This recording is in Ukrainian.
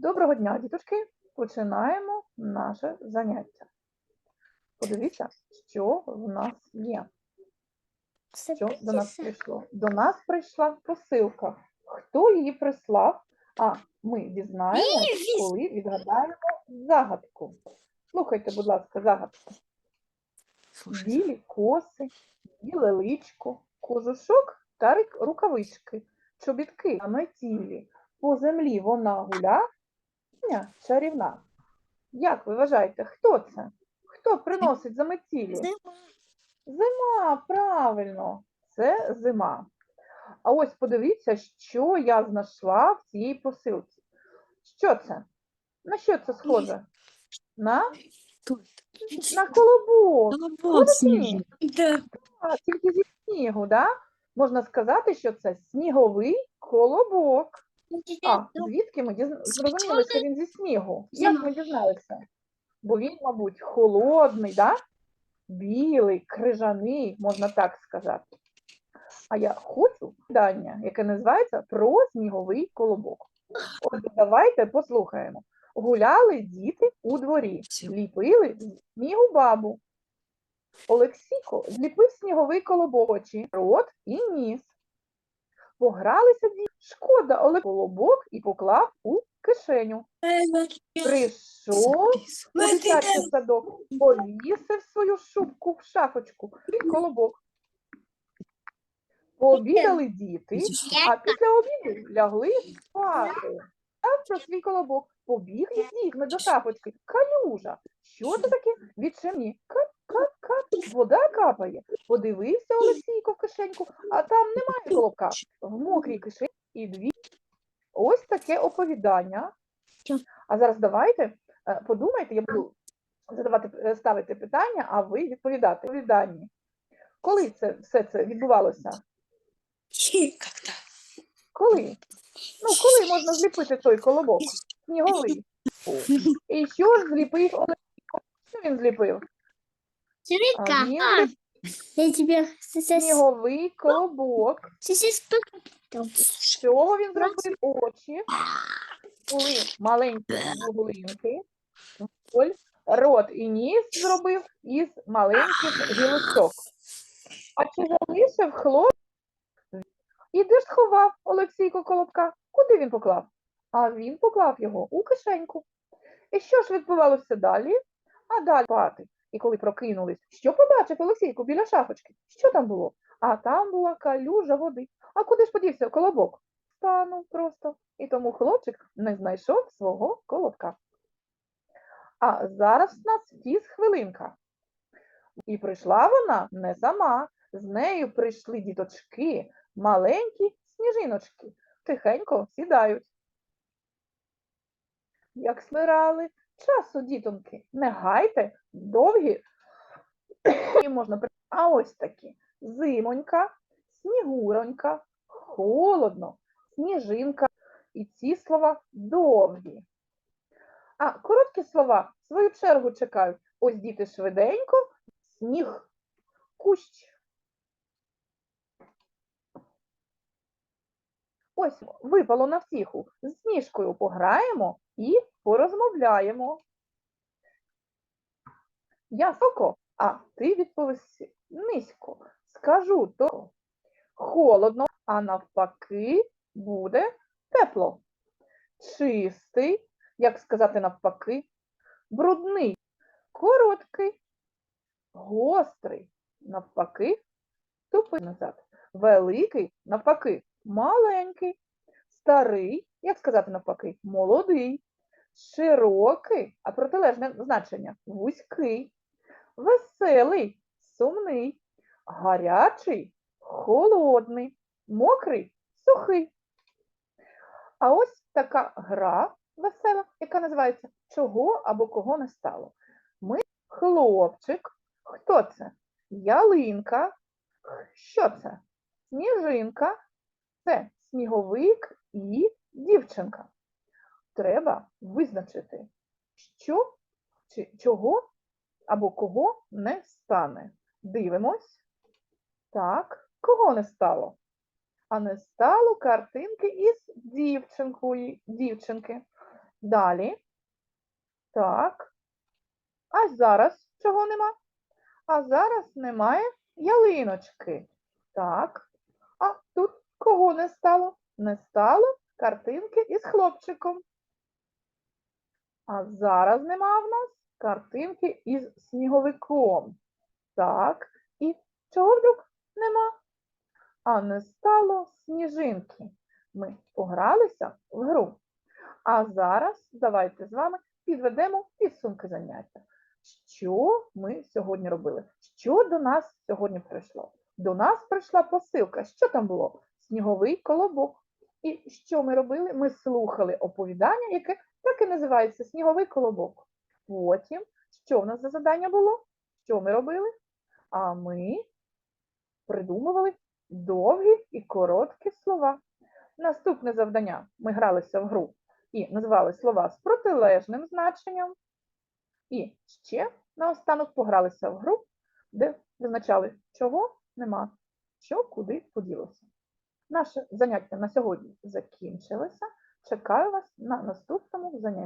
Доброго дня, діточки. Починаємо наше заняття. Подивіться, що в нас є. Що до нас прийшло? До нас прийшла посилка. Хто її прислав? А ми дізнаємось, коли відгадаємо загадку. Слухайте, будь ласка, загадку. Білі коси, біле личко, кожушок та рукавички, чобітки на метілі. По землі вона гуля, Ня чарівна. Як ви вважаєте, хто це? Хто приносить заметілі? Зима, правильно, це зима. А ось подивіться, що я знайшла в цій посилці. Що це? На що це схоже? На, на колобок. Колобок тільки зі снігу, да? Можна сказати, що це сніговий колобок. А, звідки ми дізна... зрозуміли, що він зі снігу? Як ми дізналися? Бо він, мабуть, холодний, да? білий, крижаний, можна так сказати. А я хочу питання, яке називається про сніговий колобок. Отже, давайте послухаємо. Гуляли діти у дворі, ліпили снігу бабу. Олексійко зліпив сніговий колобок, очі, рот і ніс. Погралися діти. Шкода Олег колобок і поклав у кишеню. Прийшов у дитячий садок, повісив свою шубку в шафочку і колобок. Пообідали діти, а після обіду лягли спати. Про свій колобок побіг із дітьми до шафочки. Калюжа. Що це таке? Відчемні. Кап, кап. Вода капає. Подивився Олексійко в кишеньку, а там немає колобка. В мокрій кишені і дві. Ось таке оповідання. А зараз давайте е, подумайте, я буду задавати, е, ставити питання, а ви відповідати. Оповідання. Коли це все це відбувалося? Когда? Коли? Ну, коли можна зліпити той колобок? Сніговий. І що ж зліпив Олексійко? Що він зліпив? А він я тебе сейчас, сніговий колобок. сейчас З чого він зробив очі? Були маленькі вуглинки. Рот і ніс зробив із маленьких гілочок. А чи залишив хлоп? І де ж сховав Олексійко колобка? Куди він поклав? А він поклав його у кишеньку. І що ж відбувалося далі? А далі спати. І коли прокинулись, що побачив Олексійко біля шафочки? Що там було? А там була калюжа води. А куди ж подівся колобок? Станув просто. І тому хлопчик не знайшов свого колобка. А зараз в нас фіз хвилинка. І прийшла вона не сама. З нею прийшли діточки, маленькі сніжиночки. Тихенько сідають. Як смирали часу, дітоньки, не гайте довгі. Можна А ось такі зимонька, снігуронька, холодно, сніжинка. І ці слова довгі. А короткі слова в свою чергу чекають. Ось діти швиденько, сніг, кущ. Ось випало на втіху. З сніжкою пограємо і порозмовляємо. Я високо, а ти відповіси низько. Скажу то холодно, а навпаки буде тепло. Чистий, як сказати навпаки, брудний, короткий, гострий, навпаки, тупий назад. Великий, навпаки, маленький, старий, як сказати навпаки, молодий, широкий, а протилежне значення вузький, веселий, сумний, гарячий, холодний, мокрий, сухий. А ось така гра весела, яка називається Чого або кого не стало. Ми хлопчик. Хто це? Ялинка. Що це? Сніжинка. Це сніговик і дівчинка. Треба визначити, що чи чого або кого не стане. Дивимось. Так, кого не стало? А не стало картинки із дівчинкою, дівчинки. Далі. Так. А зараз чого нема? А зараз немає ялиночки. Так. Кого не стало? Не стало картинки із хлопчиком. А зараз нема в нас картинки із сніговиком. Так. І чого вдруг нема? А не стало сніжинки. Ми погралися в гру. А зараз давайте з вами підведемо підсумки заняття. Що ми сьогодні робили? Що до нас сьогодні прийшло? До нас прийшла посилка. Що там було? Сніговий колобок. І що ми робили? Ми слухали оповідання, яке так і називається Сніговий колобок. Потім, що в нас за завдання було? Що ми робили? А ми придумували довгі і короткі слова. Наступне завдання ми гралися в гру і називали слова з протилежним значенням. І ще наостанок погралися в гру, де визначали, чого нема, що куди поділося. Наше заняття на сьогодні закінчилося. Чекаю вас на наступному занятті.